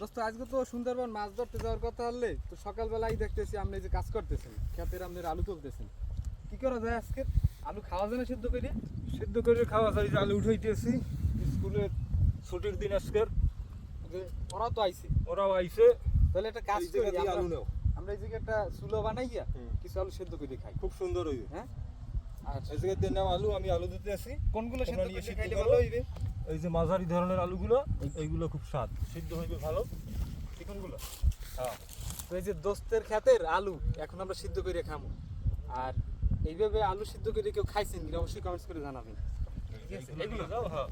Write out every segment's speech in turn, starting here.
দোস্ত আজকে তো সুন্দরবন মাছ ধরতে যাওয়ার কথা হলে তো সকালবেলাই দেখতেছি আপনি এই যে কাজ করতেছেন ক্ষেতের আপনার আলু তুলতেছেন। কি করা যায় আজকে? আলু খাওয়া যায় না সিদ্ধ করে? সিদ্ধ করে খাওয়া যায় জাল উঠাইতেছি। স্কুলের ছুটির দিন আজকের। ওরা তো আইছে। ওরাও আইছে। তাহলে একটা কাজ করি আলু নাও। আমরা এই জায়গায় একটা সুলো বানাইয়া। কিছু আলু সিদ্ধ করে খাই। খুব সুন্দর হইবে। হ্যাঁ? আচ্ছা এই জায়গায় দিয়ে নাও আলু আমি আলু দিতে আসি কোনগুলো সিদ্ধ করে খাইলে ভালো হইবে? এই যে মাঝারি ধরনের আলুগুলো এইগুলো খুব স্বাদ। সিদ্ধ হইবে ভালো। চিকনগুলো? হ্যাঁ। তো এই যে দোস্তের ক্ষেতের আলু এখন আমরা সিদ্ধ করে খাব আর এইভাবে আলু সিদ্ধ করে কেউ খাইছেন কিনা অবশ্যই কমেন্টস করে জানাবেন। এগুলো দাও, হ্যাঁ।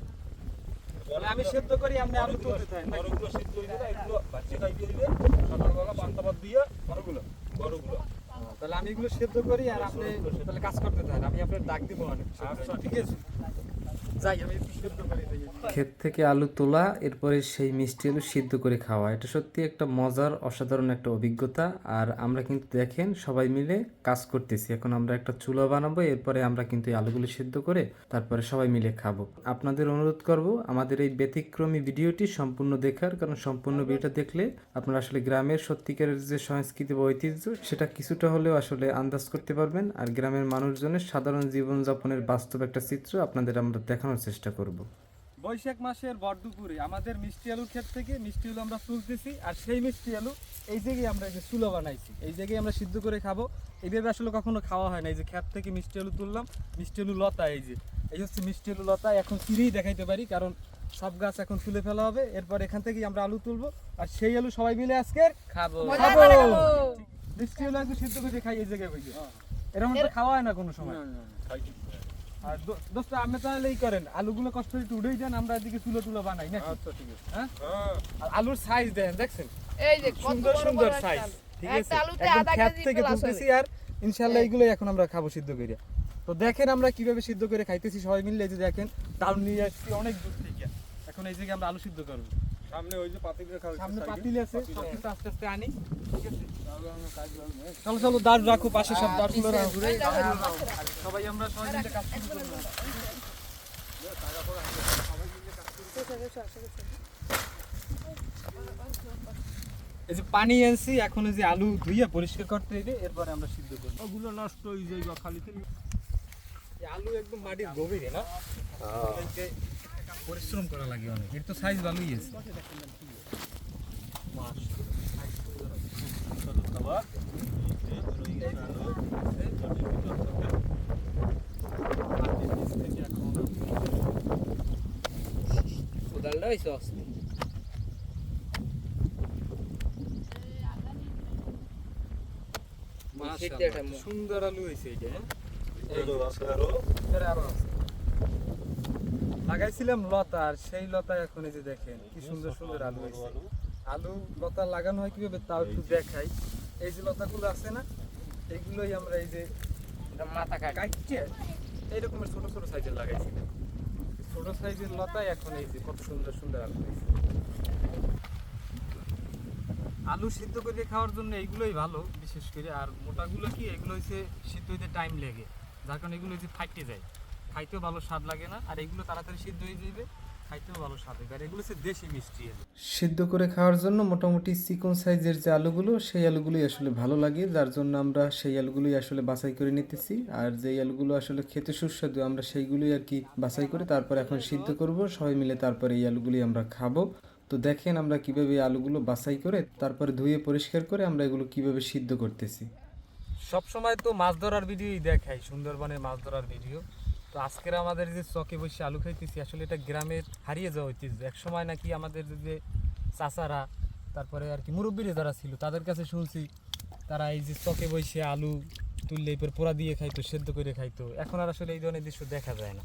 আমি সিদ্ধ করি আপনি আলু তুলতে থাকেন? বড়গুলো সিদ্ধ হইবে না এগুলো বাচ্চা খাইতে হইবে। সকালবেলা পান্তা ভাত দিয়ে বড়গুলো বড়গুলো। তাহলে আমি এগুলো সিদ্ধ করি আর আপনি তাহলে কাজ করতে থাকেন। আমি আপনার ডাক দিব অনেক। আচ্ছা। ঠিক আছে। ক্ষেত থেকে আলু তোলা, এরপরে সেই মিষ্টি আলু সিদ্ধ করে খাওয়া। এটা সত্যি একটা মজার, অসাধারণ একটা অভিজ্ঞতা। আর আমরা কিন্তু দেখেন, সবাই মিলে কাজ করতেছি। এখন আমরা একটা চুলা বানাবো, এরপরে আমরা কিন্তু এই আলুগুলো সিদ্ধ করে তারপরে সবাই মিলে খাব। আপনাদের অনুরোধ করব, আমাদের এই ব্যতিক্রমী ভিডিওটি সম্পূর্ণ দেখার, কারণ সম্পূর্ণ ভিডিওটা দেখলে আপনারা আসলে গ্রামের সত্যিকারের যে সংস্কৃতি বা ঐতিহ্য, সেটা কিছুটা হলেও আসলে আন্দাজ করতে পারবেন। আর গ্রামের মানুষজনের সাধারণ জীবনযাপনের বাস্তব একটা চিত্র আপনাদের আমরা দেখানোর চেষ্টা করব। বৈশাখ মাসের ভর দুপুরে আমাদের মিষ্টি আলুর ক্ষেত থেকে মিষ্টি আলু আমরা তুলতেছি আর সেই মিষ্টি আলু এই জায়গায় আমরা যে চুলো বানাইছি এই জায়গায় আমরা সিদ্ধ করে খাব। এইভাবে আসলে কখনো খাওয়া হয় না এই যে ক্ষেত থেকে মিষ্টি আলু তুললাম মিষ্টি আলু লতা এই যে এই হচ্ছে মিষ্টি আলু লতা এখন চিরেই দেখাইতে পারি কারণ সব গাছ এখন তুলে ফেলা হবে। এরপর এখান থেকেই আমরা আলু তুলবো আর সেই আলু সবাই মিলে আজকে খাব। খাব। মিষ্টি আলু একটু সিদ্ধ করে খাই এই জায়গায় বসে এরকম তো খাওয়া হয় না কোনো সময়। আর দো- দোস্ত আপনি তাহলে এই করেন আলুগুলো কষ্ট করে একটু উঠেই আমরা এদিকে চুলো টুলো বানাই না আচ্ছা ঠিক আছে। হ্যাঁ? হ্যাঁ। আর আলুর সাইজ দেন দেখছেন? এই যে সুন্দর সুন্দর সাইজ ঠিক আছে? একদম আধা থেকে তুলতেছি আর ইনশাআল্লাহ এইগুলোই এখন আমরা খাব সিদ্ধ করে। তো দেখেন আমরা কীভাবে সিদ্ধ করে খাইতেছি সবাই মিলে এই যে দেখেন ডাল নিয়ে আসছি অনেক দূর থেকে। এখন এই জায়গায় আমরা আলু সিদ্ধ করব। সামনে ওই যে পাতিলের সামনে পাতিল আছে আস্তে আস্তে আনি ঠিক আছে? হ্যাঁ। চলো চলো দাঁড় রাখো পাশে সব দাঁড়গুলো এই দেখো, পাশে রাখো। আর সবাই আমরা সবাই মিলে কাজ শুরু করব। এই যে পানি আনছি এখন এই যে আলু ধুইয়ে পরিষ্কার করতে হবে এরপরে আমরা সিদ্ধ করব। ওগুলো নষ্ট হয়ে যায় খালি। আলু একদম মাটির গভীরে না? পরিশ্রম করা লাগে অনেক। এর তো সাইজ ভালোই আছে খাবার হয়েছে সুন্দর আলু হয়েছে হ্যাঁ? লাগাইছিলাম লতা, আর সেই লতা এখন এই যে দেখেন, কি সুন্দর সুন্দর আলু হয়েছে আলু লতা লাগানো হয় কীভাবে, তাও একটু দেখাই। এই যে লতাগুলো আছে না এইগুলোই আমরা এই যে মাথা কাটছে। এইরকমের ছোট ছোট সাইজের লাগাইছিলাম ছোট সাইজের লতাই এখন এই যে কত সুন্দর সুন্দর আলু আলু সিদ্ধ করে খাওয়ার জন্য এইগুলোই ভালো বিশেষ করে আর মোটাগুলো কি এগুলো হচ্ছে সিদ্ধ হইতে টাইম লাগে। যার কারণে এগুলো হচ্ছে ফাইটে যায়। খাইতেও ভালো স্বাদ লাগে না আর এগুলো তাড়াতাড়ি সিদ্ধ হয়ে যাবে খাইতেও ভালো স্বাদ হবে আর এগুলো হচ্ছে দেশি মিষ্টি আলু সিদ্ধ করে খাওয়ার জন্য মোটামুটি চিকন সাইজের যে আলুগুলো, সেই আলুগুলোই আসলে ভালো লাগে। যার জন্য আমরা সেই আলুগুলোই আসলে বাছাই করে নিতেছি। আর যেই আলুগুলো আসলে খেতে সুস্বাদু, আমরা সেইগুলোই আর কি বাছাই করে তারপর এখন সিদ্ধ করব। সবাই মিলে তারপরে এই আলুগুলি আমরা খাব। তো দেখেন আমরা কীভাবে আলুগুলো বাছাই করে, তারপরে ধুয়ে পরিষ্কার করে আমরা এগুলো কীভাবে সিদ্ধ করতেছি। সবসময় তো মাছ ধরার ভিডিওই দেখাই, সুন্দরবনের মাছ ধরার ভিডিও। তো আজকের আমাদের যে চকে বসে আলু খাইতেছি, আসলে এটা গ্রামের হারিয়ে যাওয়া ঐতিহ্য। এক সময় নাকি আমাদের যে চাচারা, তারপরে আর কি মুরব্বীরা যারা ছিল, তাদের কাছে শুনছি তারা এই যে চকে বসে আলু তুললে এরপর পোড়া দিয়ে খাইতো, সেদ্ধ করে খাইতো। এখন আর আসলে এই ধরনের দৃশ্য দেখা যায় না।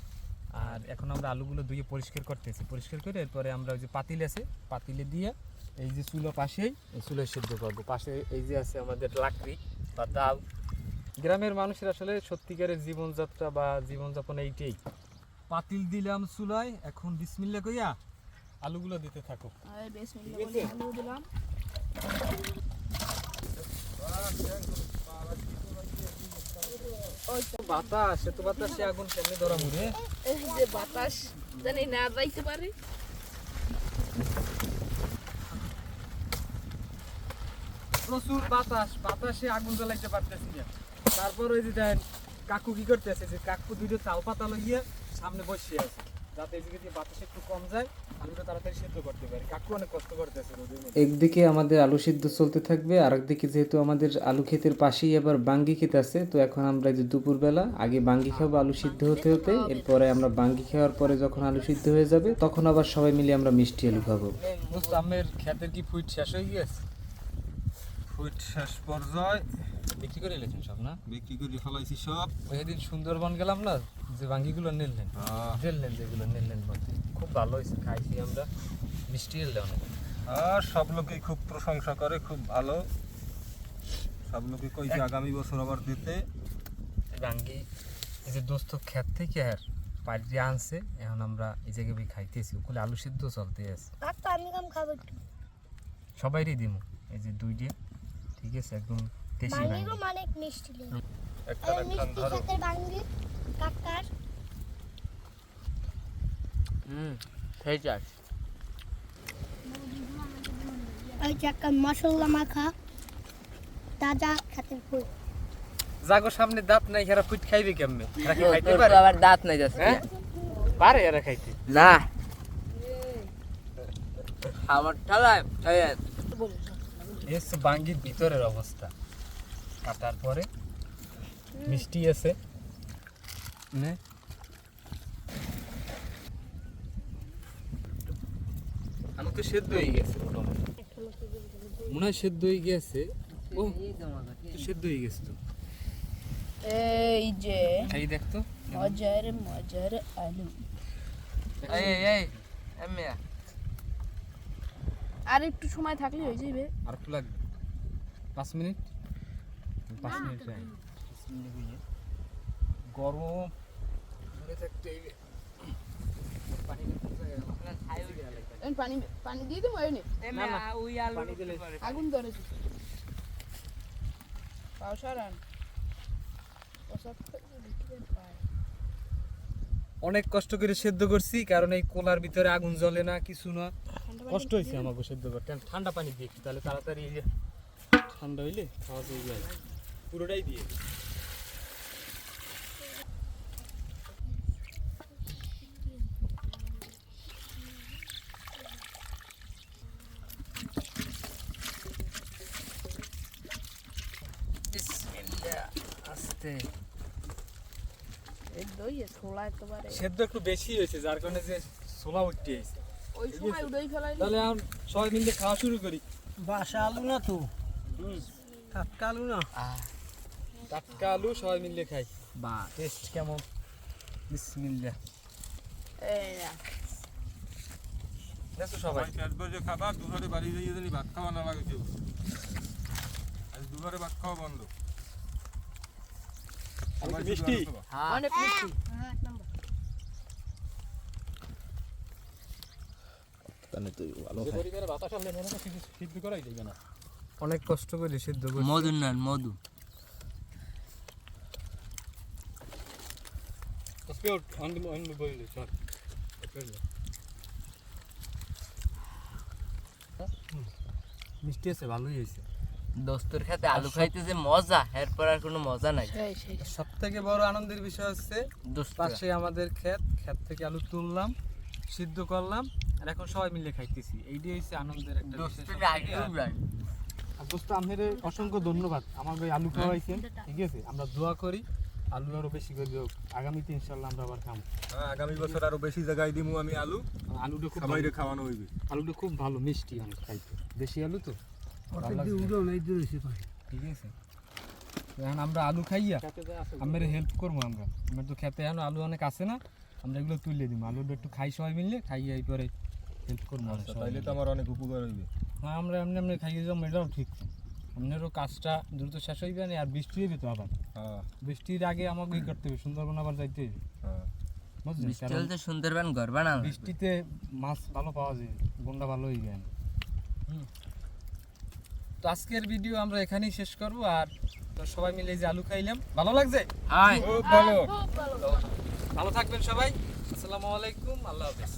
আর এখন আমরা আলুগুলো ধুয়ে পরিষ্কার করতেছি। পরিষ্কার করে এরপরে আমরা ওই যে পাতিল আছে, পাতিলে দিয়ে এই যে চুলো পাশেই চুলোয় সেদ্ধ করব। পাশে এই যে আছে আমাদের লাকড়ি বা দাও গ্রামের মানুষের আসলে সত্যিকারের জীবনযাত্রা বা জীবনযাপন এইটাই। পাতিল দিলাম চুলায় এখন বিসমিল্লা কইয়া আলুগুলো দিতে থাকো? আলু দিলাম। বাতাস এত বাতাসে আগুন কেমনে ধরা মুড়ে এই যে বাতাস জানি না যাইতে পারে। প্রচুর বাতাস বাতাসে আগুন জ্বালাইতে পারতেছি না। তারপর ওই যে দেখেন কাকু কি করতেছে? যে কাকু দুটো চাল পাতা লইয়া সামনে বসে আছে। যাতে এদিকে দিয়ে বাতাস একটু কম যায় আলুটা তাড়াতাড়ি সেদ্ধ করতে পারে। কাকু অনেক কষ্ট করতেছে রোদের মধ্যে। একদিকে আমাদের আলু সিদ্ধ চলতে থাকবে আর একদিকে যেহেতু আমাদের আলু ক্ষেতের পাশেই আবার বাঙ্গি ক্ষেত আছে তো এখন আমরা যে দুপুরবেলা আগে বাঙ্গি খাব আলু সিদ্ধ হতে হতে এরপরে আমরা বাঙ্গি খাওয়ার পরে যখন আলু সিদ্ধ হয়ে যাবে তখন আবার সবাই মিলে আমরা মিষ্টি আলু খাব। আমের ক্ষেতের কি ফুইট শেষ হয়ে গিয়েছে ফুট শেষ পর্যায়ে বিক্রি করে এলেছেন সব না? বিক্রি করে ফেলাইছি সব। ওই দিন সুন্দরবন গেলাম না যে বাঙ্গিগুলো নিলেন নিলেন যেগুলো নিলেন বলতে খুব ভালো হয়েছে খাইছি আমরা মিষ্টি এলে অনেক। আর সব লোকেই খুব প্রশংসা করে খুব ভালো। সব লোকে কইছে আগামী বছর আবার দিতে। বাঙ্গি এই যে দোস্ত ক্ষেত থেকে আর পাড়ি আনছে এখন আমরা এই জায়গায় বই খাইতেছি ওগুলো আলু সিদ্ধ চলতে আছে। আমি কাম খাব সবাইরই দিমু এই যে দুই দিয়ে ঠিক আছে একদম দেশি বাঙ্গি। অনেক মিষ্টি একটা মিষ্টি সাথে বাঙ্গি কাকার হুম সেই চাষ ওই চাকা মশলা মাখা তাজা খাতের ফুল। জাগো সামনে দাঁত নাই এরা ফুট খাইবে কেমনে? এরা কি খাইতে পারে? আবার দাঁত নাই যাচ্ছে হ্যাঁ? পারে এরা খাইতে। না। আমার ঠালায় বাঙ্গির ভিতরের অবস্থা। কাটার পরে মিষ্টি আছে। নে। আমি তো সেদ্ধ হয়ে গেছে মনে হয় সেদ্ধ হয়ে গেছে। ও সেদ্ধ হয়ে গেছে তো। এই যে খাই দেখতো মজার মজার আলু। এই এই এই এমনি আর একটু সময় থাকলে হয়ে যাবে আর একটু লাগবে। পাঁচ মিনিট। পাঁচ মিনিট হইয়ে। গরম। পানি পানি দিয়ে দেবো আগুন ধরেছে অনেক কষ্ট করে সেদ্ধ করছি কারণ এই কোলার ভিতরে আগুন জ্বলে না কিছু না। কষ্ট হয়েছে আমাকে সেদ্ধ করতে। ঠান্ডা পানি দিয়ে তাহলে তাড়াতাড়ি ঠান্ডা হইলে খাওয়া যায় পুরোটাই দিয়ে আস্তে। সেদ্ধ একটু বেশি হয়েছে যার কারণে যে ছোলা উঠতে হয়েছে। ওই ফেলাই তাহলে এখন সবাই মিলে খাওয়া শুরু করি। বাসা আলু না তো? টাটকা আলু না? টাটকা আলু সবাই মিলে খাই। বা টেস্ট কেমন? বিসমিল্লাহ। এই দেখো সবাই? পেট ভরে খাবা দুপুরে বাড়ি ভাত খাওয়া না লাগে কেউ। আজ দুপুরে ভাত খাওয়া বন্ধ। মিষ্টি? আলু খাবা। হ্যাঁ অনেক মিষ্টি যে পরিবারে বাতাস আনলে মনে হয় সিদ্ধ- যাবে না। অনেক মধু নেন মধু মিষ্টি আছে ভালোই হয়েছে দোস্তর খাতে আলু খাইতে যে মজা এরপর আর কোনো মজা নাই সব থেকে বড় আনন্দের বিষয় হচ্ছে পাশে আমাদের ক্ষেত ক্ষেত থেকে আলু তুললাম সিদ্ধ করলাম আর এখন সবাই মিলে খাইতেছি এইটাই হচ্ছে আনন্দের একটা দোস্ত আপনাদের অসংখ্য ধন্যবাদ আমার ভাই আলু খাওয়াইছেন ঠিক আছে আমরা দোয়া করি আলু আরও বেশি করে হোক আগামীতে ইনশাল্লাহ আমরা আবার খাব হ্যাঁ, আগামী বছর আরও বেশি জায়গায় দিমু আমি আলু। আলুটা খুব সবাই খাওয়ানো হইবে। আলুটা খুব ভালো মিষ্টি অনেক খাইতে। দেশি আলু তো। ঠিক আছে। এখন আমরা আলু খাইয়া আমরা হেল্প করব আমরা। আমরা তো খেতে এখন আলু অনেক আছে না আমরা এগুলো তুলে দিব আলুটা একটু খাই সবাই মিললে খাইয়া এই পরে হেল্প করব আমরা সবাই তাইলে তো আমার অনেক উপকার হইবে। হ্যাঁ আমরা এমনি এমনি খাইয়ে যাব এটাও ঠিক। আপনারও কাজটা দ্রুত শেষ হইবে না আর বৃষ্টি হইবে তো আবার। হ্যাঁ। বৃষ্টির আগে আমাকে ই করতে হবে সুন্দরবন আবার যাইতে হইবে হ্যাঁ। বুঝলি বৃষ্টি হলে সুন্দরবন ঘর বানানো লাগবে। বৃষ্টিতে মাছ ভালো পাওয়া যায় গন্ডা ভালো হয়ে যায় তো আজকের ভিডিও আমরা এখানেই শেষ করব আর তো সবাই মিলে যে আলু খাইলাম। ভালো লাগছে? ভালো। ভালো থাকবেন সবাই। আসসালামু আলাইকুম আল্লাহ হাফেজ।